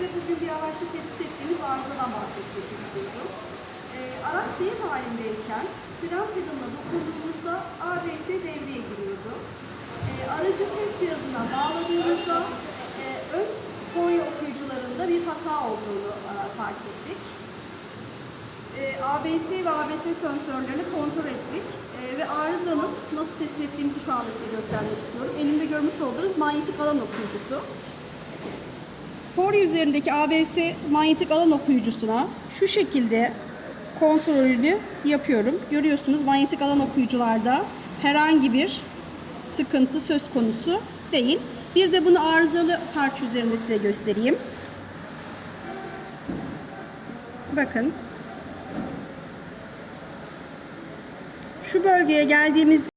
Size bugün bir araçta tespit ettiğimiz arızadan bahsetmek istiyorum. Ee, araç seyir halindeyken fren pedalına dokunduğumuzda ABS devreye giriyordu. Ee, aracı test cihazına bağladığımızda e, ön Konya okuyucularında bir hata olduğunu e, fark ettik. E, ABS ve ABS sensörlerini kontrol ettik E, ve arızanın nasıl tespit ettiğimizi şu anda size göstermek istiyorum. Elimde görmüş olduğunuz manyetik alan okuyucusu. Fori üzerindeki ABS manyetik alan okuyucusuna şu şekilde kontrolünü yapıyorum. Görüyorsunuz manyetik alan okuyucularda herhangi bir sıkıntı söz konusu değil. Bir de bunu arızalı parça üzerinde size göstereyim. Bakın şu bölgeye geldiğimiz